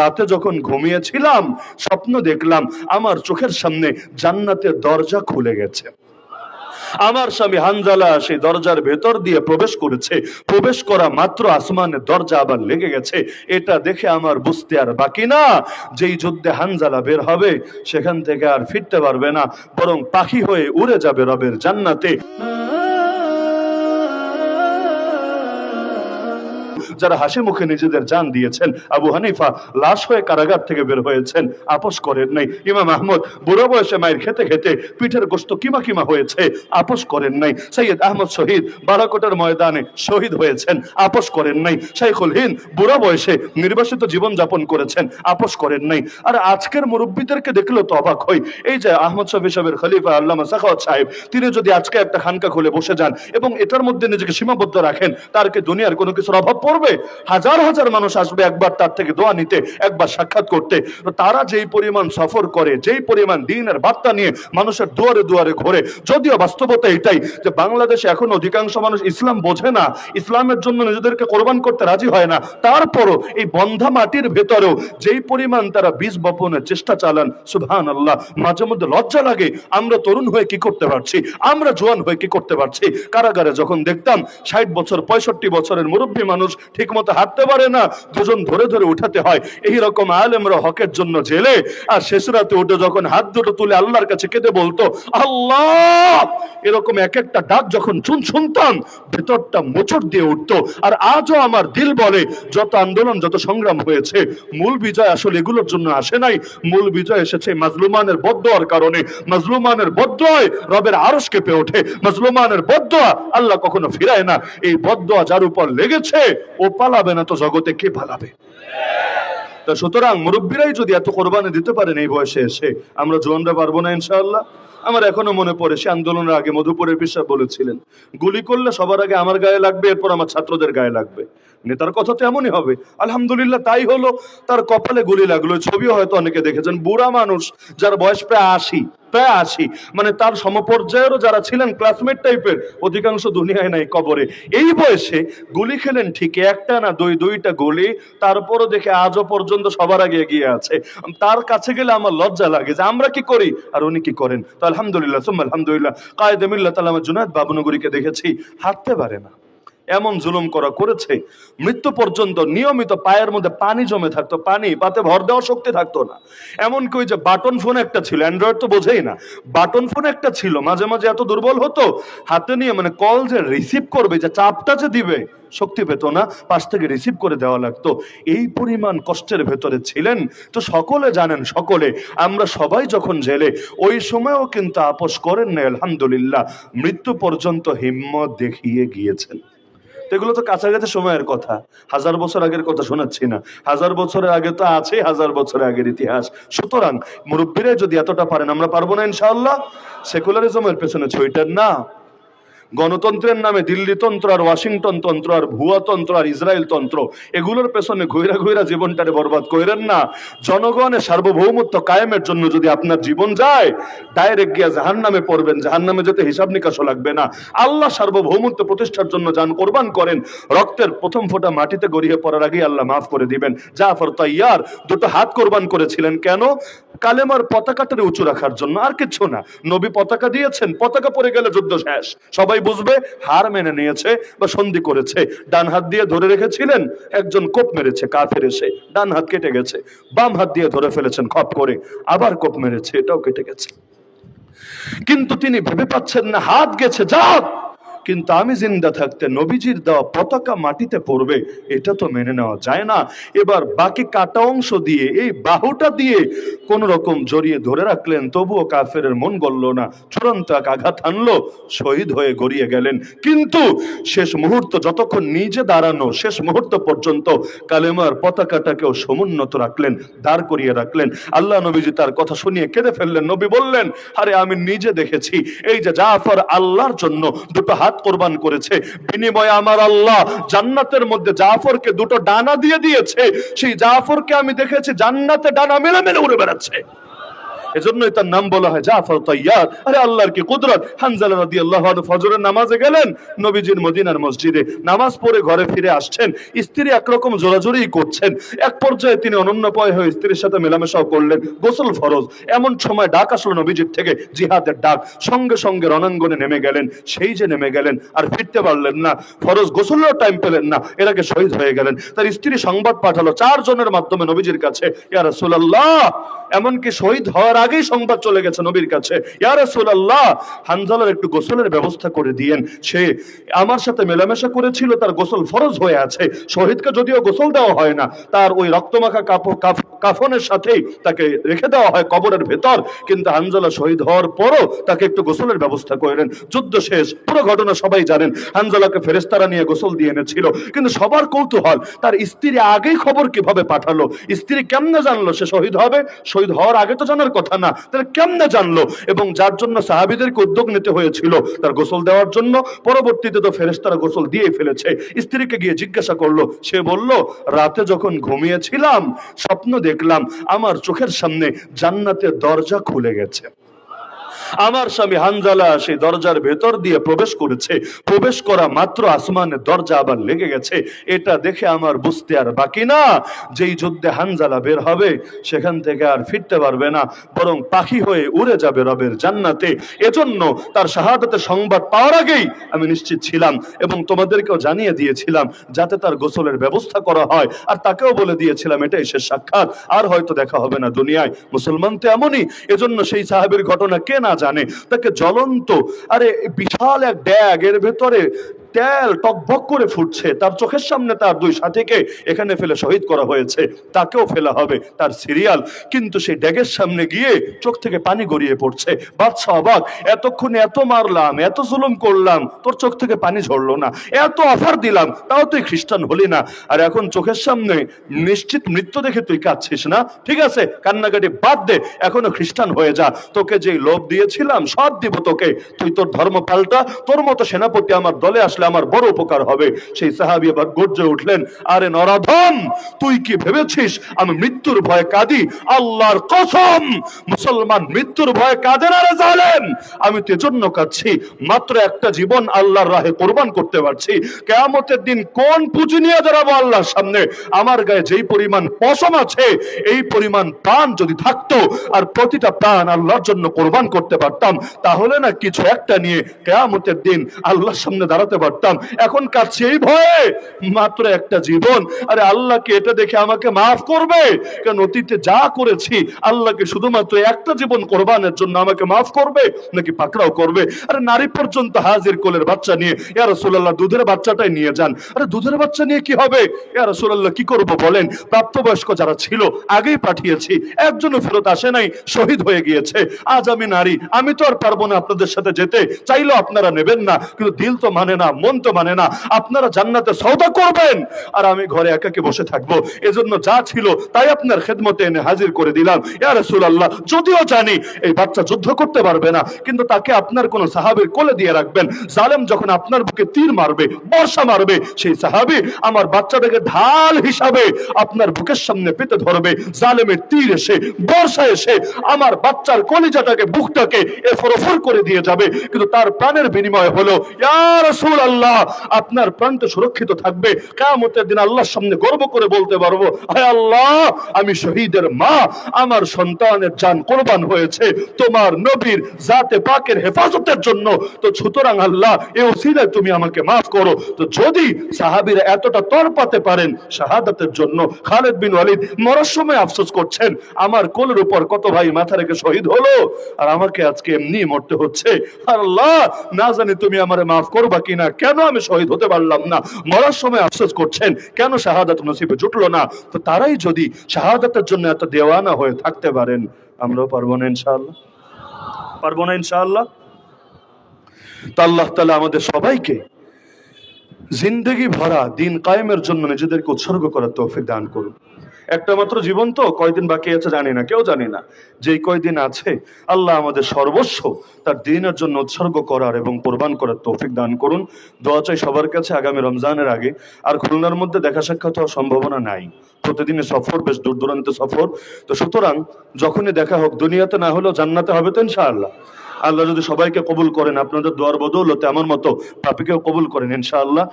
রাতে যখন ঘুমিয়েছিলাম, স্বপ্ন দেখলাম, আমার চোখের সামনে জান্নাতের দরজা খুলে গেছে। আমার স্বামী হানজালা সেই দরজার ভেতর দিয়ে প্রবেশ করেছে। প্রবেশ করা মাত্র আসমানের দরজা আবার লেগে গেছে। এটা দেখে আমার বুঝতে আর বাকি না, যেই যুদ্ধে হানজালা বের হবে, সেখান থেকে আর ফিরতে পারবে না, বরং পাখি হয়ে উড়ে যাবে রবের জান্নাতে। যারা হাসি মুখে নিজেদের জান দিয়েছেন, আবু হানিফা লাশ হয়ে কারাগার থেকে বের হয়েছেন, আপোষ করেন নাই। ইমাম আহমদ বুড়ো বয়সে মায়ের খেতে খেতে পিঠের গোস্ত কিমা কিমা হয়েছে, আপোষ করেন নাই। সৈয়দ আহমদ শহীদ বালাকোটের ময়দানে শহীদ হয়েছেন, আপোষ করেন নাই। শাইখুল হিন্দ বুড়ো বয়সে নির্বাসিত জীবন যাপন করেছেন, আপোষ করেন নাই। আর আজকের মুরব্বীদেরকে দেখলেও তো অবাক হই। এই যে আহমদ শফি সাহেবের খলিফা আল্লামা সাখাওয়াত সাহেব, তিনি যদি আজকে একটা খানকা খুলে বসে যান এবং এটার মধ্যে নিজেকে সীমাবদ্ধ রাখেন, তার কি দুনিয়ার কোনো কিছুর অভাব পড়বে? হাজার হাজার মানুষ আসবে একবার তার থেকে দোয়া নিতে, একবার সাক্ষাৎ করতে। তারা যেই পরিমাণ সফর করে, যেই পরিমাণ দিনের বার্তা নিয়ে মানুষের দুয়ারে দুয়ারে ঘোরে, যদিও বাস্তবতা এটাই যে বাংলাদেশে এখন অধিকাংশ মানুষ ইসলাম বোঝে না, ইসলামের জন্য নিজেদেরকে কোরবান করতে রাজি হয় না, তারপরও এই বন্ধা মাটির ভেতরেও যেই পরিমাণ তারা বীজ বপনের চেষ্টা চালান সুবহান আল্লাহ মাঝে মধ্যে লজ্জা লাগে, আমরা তরুণ হয়ে কি করতে পারছি, আমরা জোয়ান হয়ে কি করতে পারছি। কারাগারে যখন দেখতাম ষাট বছর, পঁয়ষট্টি বছরের মুরব্বী মানুষ ঠিক মতো হাঁটতে পারে না, দুজন ধরে ধরে উঠাতে হয়। এই রকম আলেমরা হকের জন্য জেলে, আর শেষ রাতে উঠে যখন হাত দুটো তুলে আল্লাহর কাছে কেঁদে বলতো, আল্লাহ! এরকম এক একটা ডাক যখন শুন শুনতাম, ভেতরটা মোচড় দিয়ে উঠতো। আর আজও আমার দিল বলে, যত আন্দোলন, যত সংগ্রাম হয়েছে, মূল বিজয় আসলে এগুলোর জন্য আসে নাই। মূল বিজয় এসেছে মাজলুমানের বদোয়ার কারণে। মাজলুমানের বদোয় রবের আরস কেঁপে ওঠে। মাজলুমানের বদোয়া আল্লাহ কখনো ফিরায় না। এই বদোয়া যার উপর লেগেছে পালাবে না তো জগতে কে পালাবে? তা সুতরাং মুরব্বীরাই যদি এত কোরবানি দিতে পারেন এই বয়সে এসে, আমরা জোয়ানরা পারব না ইনশাআল্লাহ। আমার এখনও মনে পড়ে, সে আন্দোলনের আগে মধুপুরের পিসাব বলেছিলেন, গুলি করলে সবার আগে আমার গায়ে লাগবে, এরপর আমার ছাত্রদের গায়ে লাগবে। নেতার কথা তো এমনই হবে। আলহামদুলিল্লাহ তাই হলো, তার কপালে গুলি লাগল, ছবিও হয়তো অনেকে দেখেছেন, বুড়া মানুষ যার বয়স প্রায় আশি প্রায় আশি মানে তার সমপর্যায়েরও যারা ছিলেন ক্লাসমেট টাইপের অধিকাংশ দুনিয়ায় নাই কবরে। এই বয়সে গুলি খেলেন ঠিকই, একটা না দুই, দুইটা গুলি, তারপরও দেখে আজও পর্যন্ত সবার আগে এগিয়ে আছে। তার কাছে গেলে আমার লজ্জা লাগে যে আমরা কি করি, আর উনি কি করেন? তো আলহামদুলিল্লাহ সুম্মা আলহামদুলিল্লাহ। কায়দে মিল্লা তালামা জুনায়দ বাবুনগরীকে দেখেছি হাঁটতে পারে না। এমন জুলুম করা করেছে, মৃত্যু পর্যন্ত নিয়মিত পায়ের মধ্যে পানি জমে থাকতো, পানি পাতে ভর দেওয়ার শক্তি থাকতো না। এমনকি ওই যে বাটন ফোন একটা ছিল অ্যান্ড্রয়েড তো বোঝেই না, বাটন ফোন একটা ছিল, মাঝে মাঝে এত দুর্বল হতো, হাতে নিয়ে মানে কল যে রিসিভ করবে, যে চাপটা যে দিবে, শক্তি পেত না, পাশ থেকে রিসিভ করে দেওয়া লাগতো। এই পরিমাণ কষ্টের ভেতরে ছিলেন, তো সকলে জানেন, সকলে, আমরা সবাই যখন জেলে, ওই সময়ও কিন্তু আপোষ করেন না আলহামদুলিল্লাহ, মৃত্যু পর্যন্ত হিম্মত দেখিয়ে গিয়েছেন। এগুলো তো কাছাকাছি সময়ের কথা। হাজার বছর আগের কথা শোনাচ্ছি না। হাজার বছরের আগে তো আছে, হাজার বছরের আগের ইতিহাস। সুতরাং মুরব্বীরা যদি এতটা পারেন, আমরা পারব না ইনশাআল্লাহ। সেকুলারিজমের পেছনে ছইটার না। গণতন্ত্রের নামে দিল্লি তন্ত্র আর ওয়াশিংটন তন্ত্র আর ভুয়া তন্ত্র আর ইসরায়েল তন্ত্র, এগুলোর পেছনে ঘুরা ঘুরা জীবনটারে বরবাদ করেন না। জনগণের সার্বভৌমত্ব কায়েমের জন্য যদি আপনার জীবন যায় ডাইরেক্ট গিয়া জাহান নামে পড়বেন জাহান নামে যেতে হিসাব নিকাশও লাগবে না। আল্লাহ সার্বভৌমত্ব প্রতিষ্ঠার জন্য যান কোরবান করেন, রক্তের প্রথম ফোঁটা মাটিতে গড়িয়ে পড়ার আগেই আল্লাহ মাফ করে দিবেন। জাফর তাইয়ার দুটো হাত কোরবান করেছিলেন, কেন? কালেমার পতাকাটারে উঁচু রাখার জন্য, আর কিছু না। নবী পতাকা দিয়েছেন, পতাকা পড়ে গেলে যুদ্ধ শেষ, সবাই বুঝবে, হার মেনে নিয়েছে বা সন্ধি করেছে। ডান হাত দিয়ে ধরে রেখেছিলেন, একজন কোপ মেরেছে, কাফের এসে। ডান হাত কেটে গেছে, বাম হাত দিয়ে ধরে ফেলেছেন, খপ করে, আবার কোপ মেরেছে, এটাও কেটে গেছে। কিন্তু তিনি ভেবে পাচ্ছেন না, হাত গেছে যাক কিন্তু আমি জিন্দা থাকতে নবীজির দেওয়া পতাকা মাটিতে পড়বে, এটা তো মেনে নেওয়া যায় না। এবার বাকি কাটা অংশ দিয়ে, এই বাহুটা দিয়ে কোন রকম জড়িয়ে ধরে রাখলেন, তবুও কাফের মন গলল না। চূড়ান্ত এক আঘাত আনলো, শহীদ হয়ে গড়িয়ে গেলেন। কিন্তু শেষ মুহূর্ত যতক্ষণ নিজে দাঁড়ানো, শেষ মুহূর্ত পর্যন্ত কালেমার পতাকাটাকেও সমুন্নত রাখলেন, দাঁড় করিয়ে রাখলেন। আল্লাহ নবীজি তার কথা শুনিয়ে কেঁদে ফেললেন। নবী বললেন, আরে আমি নিজে দেখেছি, এই যে জাফর আল্লাহর জন্য দুটো হাত কোরবান করেছে। বিনিময়ে আমার আল্লাহ জান্নাতের মধ্যে জাফরকে দুটো ডানা দিয়ে দিয়েছে। সেই জাফরকে আমি দেখেছি জান্নাতে ডানা মেলে মেলে উড়ে বেড়াচ্ছে। এজন্যই তার নাম বলা হয় জাফর তৈয়ার। আরে আল্লাহর কি কুদরত? হানজালা রাদিয়াল্লাহু আনহু ফজরের নামাজে গেলেন নবীজির মদিনার মসজিদে। নামাজ পড়ে ঘরে ফিরে আসছেন, স্ত্রী একরকম জোরাজোরি করছেন। এক পর্যায়ে তিনি অনন্যপয় হয়ে স্ত্রীর সাথে মেলামেশাও করলেন। গোসল ফরজ। এমন সময় ডাক আসলো নবীজির থেকে, জিহাদের ডাক। সঙ্গে সঙ্গে রণাঙ্গনে নেমে গেলেন। সেই যে নেমে গেলেন, আর ফিরতে পারলেন না। ফরজ গোসলেরও টাইম পেলেন না। এর আগে শহীদ হয়ে গেলেন। তার স্ত্রী সংবাদ পাঠালো চারজনের মাধ্যমে নবীজির কাছে, ইয়া রাসূলুল্লাহ! এমনকি শহীদ হওয়ার আগেই সংবাদ চলে গেছে নবীর কাছে। ইয়া রাসূলুল্লাহ, হানজালার একটু গোসলের ব্যবস্থা করে দিয়েন। সে আমার সাথে মেলামেশা করেছিল, তার গোসল ফরজ হয়ে আছে। শহীদকে যদিও গোসল দেওয়া হয় না, তার ওই রক্তমাখা কাপ- কাফ- কাফনের সাথেই তাকে রেখে দেওয়া হয় কবরের ভেতর। কিন্তু হানজালা শহীদ হওয়ার পরও তাকে একটু গোসলের ব্যবস্থা করলেন যুদ্ধ শেষ, পুরো ঘটনা সবাই জানেন। হানজালাকে ফেরেস্তারা নিয়ে গোসল দিয়ে এনেছিল। কিন্তু সবার কৌতূহল, তার স্ত্রী আগেই খবর কীভাবে পাঠালো? স্ত্রী কেমনে জানলো সে শহীদ হবে? শহীদ হওয়ার আগে তো জানার কথা না, তারা কেমনে জানলো? এবং যার জন্য সাহাবিদেরকে উদ্যোগ নিতে হয়েছিল, তার গোসল দেওয়ার জন্য পরবর্তীতে তো ফেরেস্তারা গোসল দিয়ে ফেলেছে। স্ত্রীকে গিয়ে জিজ্ঞাসা করল, সে বলল, রাতে যখন ঘুমিয়েছিলাম, স্বপ্ন দেখলাম, আমার চোখের সামনে জান্নাতের দরজা খুলে গেছে। আমার স্বামী হানজালা সেই দরজার ভেতর দিয়ে প্রবেশ করেছে। প্রবেশ করা মাত্র আসমানের দরজা আবার লেগে গেছে। এটা দেখে আমার বুঝতে আর বাকি না। যেই যুদ্ধে হানজালা বের হবে, সেখান থেকে আর ফিরতে পারবে না। বরং পাখি হয়ে উড়ে যাবে রবের জান্নাতে। এজন্য তার শাহাদাতের সংবাদ পাওয়ার আগেই আমি নিশ্চিত ছিলাম এবং তোমাদেরকেও জানিয়ে দিয়েছিলাম যাতে তার গোসলের ব্যবস্থা করা হয়। আর তাকেও বলে দিয়েছিলাম, এটাই শেষ সাক্ষাৎ। আর হয়তো দেখা হবে না দুনিয়ায়। মুসলমান তো এমনই। এজন্য সেই সাহাবের ঘটনা কে না জানে তাকে জ্বলন্ত আরে বিশাল এক ড্যাগ এর ভেতরে তেল টকবক করে ফুটছে। তার চোখের সামনে তার দুই সাথীকে এখানে ফেলে শহীদ করা হয়েছে। তাকেও ফেলা হবে তার সিরিয়াল। কিন্তু সেই ড্যাগের সামনে গিয়ে চোখ থেকে পানি গড়িয়ে পড়ছে। বাচ্চা অবাক, এতক্ষণে এত মারলাম, এত জুলুম করলাম, তোর চোখ থেকে পানি ঝরলো না। এত অফার দিলাম, তাও তুই খ্রিস্টান হলি না। আর এখন চোখের সামনে নিশ্চিত মৃত্যু দেখে তুই কাঁদছিস না? ঠিক আছে, কান্নাকাটি বাদ দে, এখনও খ্রিস্টান হয়ে যা। তোকে যে লোভ দিয়েছিলাম, সব দিব তোকে। তুই তোর ধর্ম পাল্টা, তোর মতো সেনাপতি আমার দলে আসলে আমার বড় উপকার হবে। সেই সাহাবি আবার গর্জে উঠলেন, আরে নরাধম, তুই কি ভেবেছিস আমি মৃত্যুর ভয়ে কাঁদি? আল্লাহর কসম, মুসলমান মৃত্যুর ভয়ে কাঁদে না রে জালেম? আমি তো এজন্য কাঁদছি, মাত্র একটা জীবন আল্লাহর রাহে কোরবান করতে পারছি। কেয়ামতের দিন কোন পুঁজি নিয়ে দাঁড়াবো আল্লাহর সামনে? আমার গায়ে যেই পরিমাণ পশম আছে, এই পরিমাণ প্রাণ যদি থাকতো, আর প্রতিটা প্রাণ আল্লাহর জন্য কোরবান করতে পারতাম, তাহলে না কিছু একটা নিয়ে কেয়ামতের দিন আল্লাহর সামনে দাঁড়াতে পারতাম। এখন কাছে এই ভয়ে মাত্র একটা জীবন। আরে আল্লাহকে এটা দেখে আমাকে মাফ করবে? কারণ অতীতে যা করেছি, আল্লাহকে শুধুমাত্র একটা জীবন কোরবানের জন্য আমাকে মাফ করবে নাকি পাকড়াও করবে? আরে নারী পর্যন্ত হাজির কোলের বাচ্চা নিয়ে, ইয়া রাসূলুল্লাহ, দুধের বাচ্চাটাই নিয়ে যান। আরে দুধের বাচ্চা নিয়ে কি হবে? ইয়া রাসূলুল্লাহ, কি করব বলেন? প্রাপ্তবয়স্ক যারা ছিল, আগেই পাঠিয়েছি। একজনও ফেরত আসে নাই, শহীদ হয়ে গিয়েছে। আজ আমি নারী, আমি তো আর পারব না আপনাদের সাথে যেতে। চাইলেও আপনারা নেবেন না, কিন্তু দিল তো মানে না মন তো মানে না। আপনারা জান্নাতে সওদা করবেন। আর আমি ঘরে একাকে বসে থাকব। এজন্য যা ছিল তাই আপনার খেদমতে এনে হাজির করে দিলাম। ইয়া রাসূলুল্লাহ, যদিও জানি এই বাচ্চা যুদ্ধ করতে পারবে না, কিন্তু তাকে আপনার কোন সাহাবীর কোলে দিয়ে রাখবেন। জালেম যখন আপনার বুকে তীর মারবে, বর্ষা মারবে, সেই সাহাবী আমার বাচ্চাটাকে ঢাল হিসাবে আপনার বুকের সামনে পেতে ধরবে। জালেমের তীর এসে, বর্ষা এসে আমার বাচ্চার কলিজাটাকে, বুকটাকে এফর ওফর করে দিয়ে যাবে। কিন্তু তার প্রাণের বিনিময় হলো, ইয়া রাসূলুল্লাহ আপনার প্রাণটা সুরক্ষিত থাকবে। কিয়ামতের দিন আল্লাহর সামনে গর্ব করে বলতে পারব, হায় আল্লাহ, আমি শহীদের মা, আমার সন্তানের জান কোরবান হয়েছে, তোমার নবীর জাতে পাকের হেফাজতের জন্য। তো সুতরাং আল্লাহ, এ ওসিলায় তুমি আমাকে মাফ করো। তো যদি সাহাবীরা এতটা তরপাতে পারেন শাহাদাতের জন্য, খালেদ বিন ওয়ালিদ মরার সময় আফসোস করছেন, আমার কোলের উপর কত ভাই মাথা রেখে শহীদ হলো? আর আমাকে আজকে এমনি মরতে হচ্ছে। আর আল্লাহ, না জানি তুমি আমারে মাফ করবা কিনা কেন আমি শহীদ হতে পারলাম না? মরার সময় আফসোস করছেন। কেন শাহাদাত নসিবে জুটলো না? তো তারাই যদি শাহাদাতের জন্য এত দেওয়ানা হয়ে থাকতে পারেন, আমরাও পারব না ইনশাআল্লাহ। পারব না ইনশাআল্লাহ। তো আল্লাহ তালা আমাদের সবাইকে জিন্দগি ভরা, দিন কায়েমের জন্য নিজেদেরকে উৎসর্গ করার তৌফিক দান করুন একটা মাত্র জীবন তো, কয়দিন বাকি আছে জানি না, কেউ জানি না। যেই কয়দিন আছে, আল্লাহ আমাদের সর্বস্ব তার দিনের জন্য উৎসর্গ করার এবং কোরবান করার তৌফিক দান করুন। দোয়া চাই সবার কাছে আগামী রমজানের আগে। আর খুলনার মধ্যে দেখা সাক্ষাৎ হওয়ার সম্ভাবনা নাই। প্রতিদিনের সফর, বেশ দূর দূরান্তে সফর। তো সুতরাং, যখনই দেখা হোক, দুনিয়াতে না হলেও জান্নাতে হবে তো ইনশাআল্লাহ। আল্লাহ যদি সবাইকে কবুল করেন, আপনাদের দোয়ার বদৌলতে আমার মতো পাপিকেও কবুল করেন ইনশাআল্লাহ।